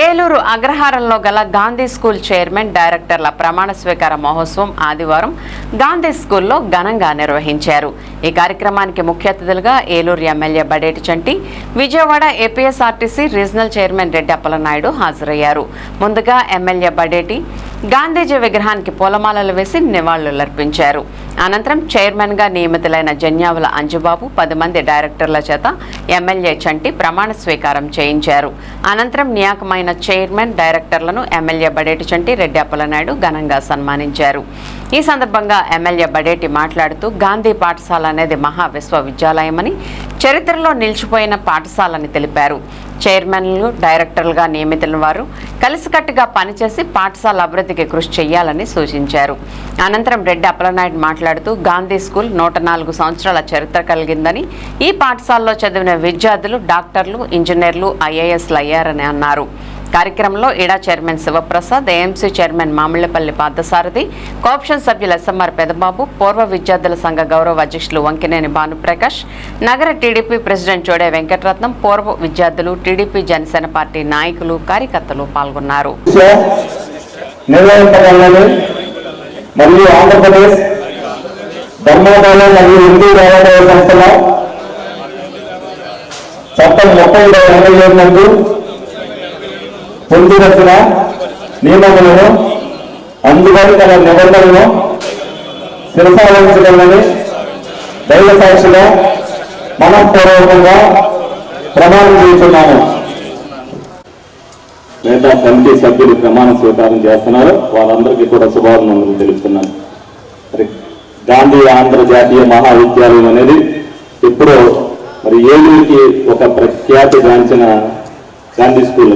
ఏలూరు అగ్రహారంలో గల Gandhi school chairman డైరెక్టర్ల ప్రమాణ స్వీకార మహోత్సవం ఆదివారం గాంధీ స్కూల్లో ఘనంగా నిర్వహించారు. ఈ కార్యక్రమానికి ముఖ్య అతిథులుగా Eluru MLA Badeti Chanti Vijayawada APSRTC regional chairman Reddy Appalanaidu హాజరయ్యారు. ముందుగా ఎమ్మెల్యే బడేటి గాంధీజీ విగ్రహానికి పూలమాలలు వేసి నివాళులర్పించారు అనంతరం చైర్మన్గా నియమితులైన జన్యావుల అంజుబాబు పది మంది డైరెక్టర్ల చేత ఎమ్మెల్యే చంటి ప్రమాణ స్వీకారం చేయించారు. అనంతరం నియామకమైన చైర్మన్ డైరెక్టర్లను ఎమ్మెల్యే బడేటి చంటి రెడ్డి అప్పలనాయుడు ఘనంగా సన్మానించారు. ఈ సందర్భంగా ఎమ్మెల్యే బడేటి మాట్లాడుతూ గాంధీ పాఠశాల అనేది మహా విశ్వవిద్యాలయమని చరిత్రలో నిలిచిపోయిన పాఠశాలని తెలిపారు. చైర్మన్లు డైరెక్టర్లుగా నియమితుల వారు కలిసికట్టుగా పనిచేసి పాఠశాల అభివృద్ధికి కృషి చేయాలని సూచించారు. అనంతరం రెడ్డి అప్పలనాయుడు మాట్లాడుతూ గాంధీ స్కూల్ నూట నాలుగు సంవత్సరాల చరిత్ర కలిగిందని ఈ పాఠశాలలో చదివిన విద్యార్థులు డాక్టర్లు ఇంజనీర్లు ఐఏఎస్లు అయ్యారని అన్నారు. కార్యక్రమంలో ఇడా chairman Sivaprasad AMC chairman Mamillapalli Parthasarathi cooption సభ్యులు ఎస్ఎంఆర్ పెదబాబు పూర్వ విద్యార్థుల సంఘ గౌరవ అధ్యక్షులు వంకినేని భానుప్రకాష్ నగర టీడీపీ ప్రెసిడెంట్ చోడే వెంకటరత్నం పూర్వ విద్యార్థులు టీడీపీ జనసేన పార్టీ నాయకులు కార్యకర్తలు పాల్గొన్నారు. మరియు ఆంధ్రప్రదేశ్ మరియు హిందూ దేవాదాయ సంస్థల చట్టం ముప్పై ఎనభై ఏడు నందు పొందిరచిన నియమములను అందుబాటు గల నిబంధనలను శిరసావహించగలని దైవ సాక్షిగా మనఃపూర్వకంగా ప్రమాణం చేస్తున్నాము లేదా కమిటీ సభ్యులు ప్రమాణ స్వీకారం చేస్తున్నారు. వాళ్ళందరికీ కూడా శుభాభినందనలు తెలుపుతున్నాను. మరి గాంధీ ఆంధ్ర జాతీయ మహావిద్యాలయం అనేది ఇప్పుడు మరి ఏలూరుకి ఒక ప్రఖ్యాతి గాంచిన గాంధీ స్కూల్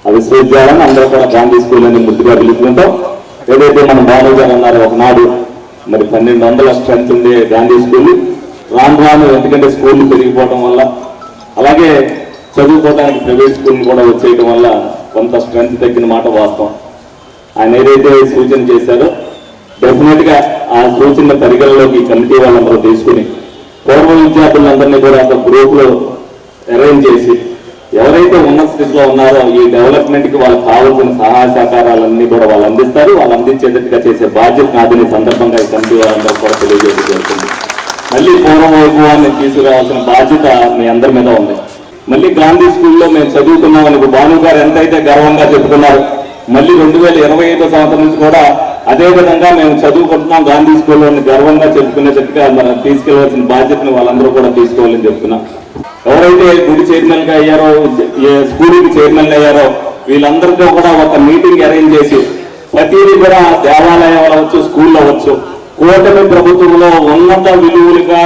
అన్నమాట ఆ విశ్వవిద్యాలయం అందరూ కూడా గాంధీ స్కూల్ అని ముద్దుగా పిలుచుకుంటాం ఏదైతే మన బాలు అన్నారు అన్నారో ఒకనాడు మరి పన్నెండు వందల స్ట్రెంత్ ఉండే గాంధీ స్కూల్ రాను రాను ఎందుకంటే స్కూల్ పెరిగిపోవడం వల్ల అలాగే చదువుకోవడానికి ప్రైవేట్ స్కూల్ కూడా వచ్చేయడం వల్ల కొంత స్ట్రెంత్ తగ్గిన మాట వాస్తవం. ఆయన ఏదైతే సూచన చేశారో డెఫినెట్గా ఆ సూచన పరిగణలోకి ఈ కమిటీ వాళ్ళందరూ తీసుకుని పూర్వ విద్యార్థులందరినీ కూడా ఒక గ్రూప్లో అరేంజ్ చేసి ఎవరైతే ఉన్న స్థితిలో ఉన్నారో ఈ డెవలప్మెంట్కి వాళ్ళకి కావాల్సిన సహాయ సహకారాలన్నీ కూడా వాళ్ళు అందిస్తారు. వాళ్ళు అందించేటట్టుగా చేసే బాధ్యత కాదని సందర్భంగా ఈ కమిటీ వారందరూ కూడా తెలియజేసి జరుగుతుంది. మళ్ళీ పూర్వం వైభవాన్ని తీసుకురావాల్సిన బాధ్యత మీ అందరి మీద ఉంది. మళ్ళీ గాంధీ స్కూల్లో మేము చదువుకున్నామని భాను గారు ఎంతైతే గర్వంగా చెప్పుకున్నారు మళ్ళీ రెండు వేల ఇరవై ఐదో సంవత్సరం నుంచి కూడా అదే విధంగా మేము చదువుకుంటున్నాం. గాంధీ స్కూల్లో గర్వంగా చెప్పుకునేటట్టుగా మనం తీసుకెళ్ళవలసిన బాధ్యతను వాళ్ళందరూ కూడా తీసుకోవాలని చెప్తున్నాం. ఎవరైతే గుడి చైర్మన్గా అయ్యారో ఏ స్కూల్కి చైర్మన్ అయ్యారో వీళ్ళందరితో కూడా ఒక మీటింగ్ అరేంజ్ చేసి ప్రతిదీ కూడా దేవాలయం అవ్వచ్చు స్కూల్లో అవ్వచ్చు కూటమి ప్రభుత్వంలో ఉన్నత విలువలుగా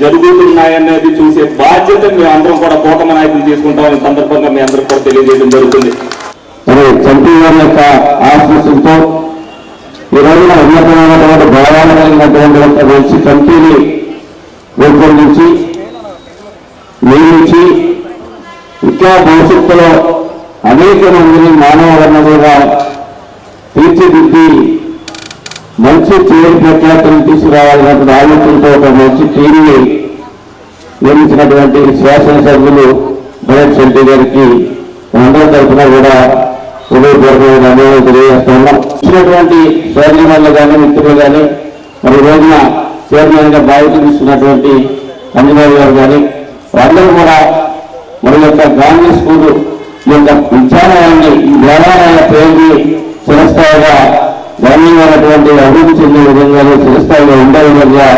జరుగుతున్నాయనేది చూసే బాధ్యత మేమందరం కూడా కూటమి నాయకులు తీసుకుంటామని సందర్భంగా మీ అందరికి కూడా తెలియజేయడం జరుగుతుంది. మరి చంపీ గారి యొక్క ఆశీస్సులతో ఈ రోజున ఉన్నతమైనటువంటి భావాలు కలిగినటువంటి ఒక మంచి కమిటీని రూపొందించి నియమించి ఇంకా భవిష్యత్తులో అనేక మందిని మానవ వనరులుగా తీర్చిదిద్ది మంచి చేరు ప్రఖ్యాతులను తీసుకురావాలన్నటువంటి ఆలోచనతో ఒక మంచి టీవీ నియమించినటువంటి శాసనసభ్యులు భరత్ శెట్టి గారికి అందరి తరఫున కూడా హృదయపూర్వకమైన ధన్యవాదాలు తెలియజేస్తున్నాం. ఇచ్చినటువంటి సోదరి వాళ్ళు కానీ మిత్రులు కానీ మరి రోజున చైర్మన్గా బాధ్యత తీసుకున్నటువంటి అంజనేయ గారు కానీ వాళ్ళని కూడా మన యొక్క గాంధీ స్కూల్ ఈ యొక్క విద్యాలయాన్ని ఈ దేవాలయాల పేరుని చిరస్థాయిగా గణనీయమైనటువంటి అభివృద్ధి చెందే విధంగా చిరస్థాయిలో ఉండే విధంగా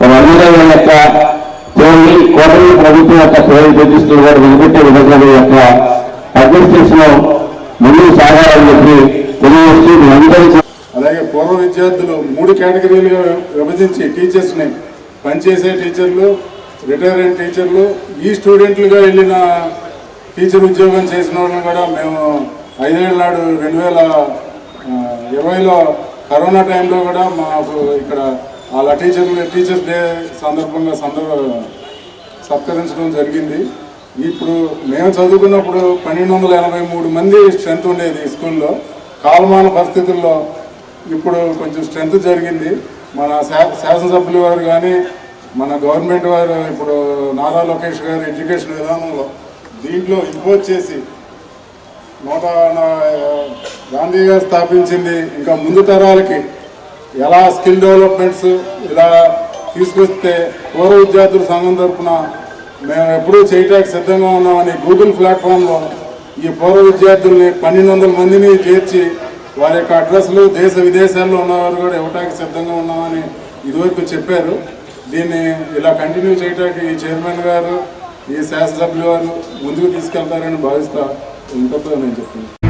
వాళ్ళందరూ యొక్క పేరుని కోటమి ప్రభుత్వం యొక్క పేరు చూపిస్తూ కూడా నిలబెట్టే విధంగా యొక్క అడ్మినిస్ట్రేషన్ ముందుకు సాగాలని చెప్పి తెలియజేస్తూ మీ అందరికీ అలాగే పూర్వ విద్యార్థులు మూడు కేటగిరీలుగా విభజించి టీచర్స్ని పనిచేసే టీచర్లు రిటైర్ అయిన టీచర్లు ఈ స్టూడెంట్లుగా వెళ్ళిన టీచర్ ఉద్యోగం చేసిన వాళ్ళని కూడా మేము ఐదేళ్ళ నాడు రెండు వేల ఇరవైలో కరోనా టైంలో కూడా మాకు ఇక్కడ వాళ్ళ టీచర్లు టీచర్స్ డే సందర్భంగా సందర్భ సత్కరించడం జరిగింది. ఇప్పుడు మేము చదువుకున్నప్పుడు పన్నెండు వందల ఎనభై మూడు మంది స్ట్రెంత్ ఉండేది స్కూల్లో. కాలమాన పరిస్థితుల్లో ఇప్పుడు కొంచెం స్ట్రెంత్ జరిగింది. మన శా- శాసనసభ్యులు వారు కానీ మన గవర్నమెంట్ వారు ఇప్పుడు నారా లోకేష్ గారు ఎడ్యుకేషన్ విధానంలో దీంట్లో ఇంపోజ్ చేసి నూట గాంధీ గారు స్థాపించింది ఇంకా ముందు తరాలకి ఎలా స్కిల్ డెవలప్మెంట్స్ ఇలా తీసుకొస్తే పూర్వ విద్యార్థుల సంఘం తరఫున మేము ఎప్పుడూ చేయటానికి సిద్ధంగా ఉన్నామని గూగుల్ ప్లాట్ఫామ్లో ఈ పూర్వ విద్యార్థుల్ని పన్నెండు వందల మందిని చేర్చి వారి యొక్క అడ్రస్లు దేశ విదేశాల్లో ఉన్నవారు కూడా ఇవ్వటానికి సిద్ధంగా ఉన్నామని ఇదివరకు చెప్పారు. దీన్ని ఇలా కంటిన్యూ చేయడానికి ఈ చైర్మన్ గారు ఈ శాసనసభ్యులు వారు ముందుకు తీసుకెళ్తారని భావిస్తా. ఇంతతో నేను చెప్తున్నాను.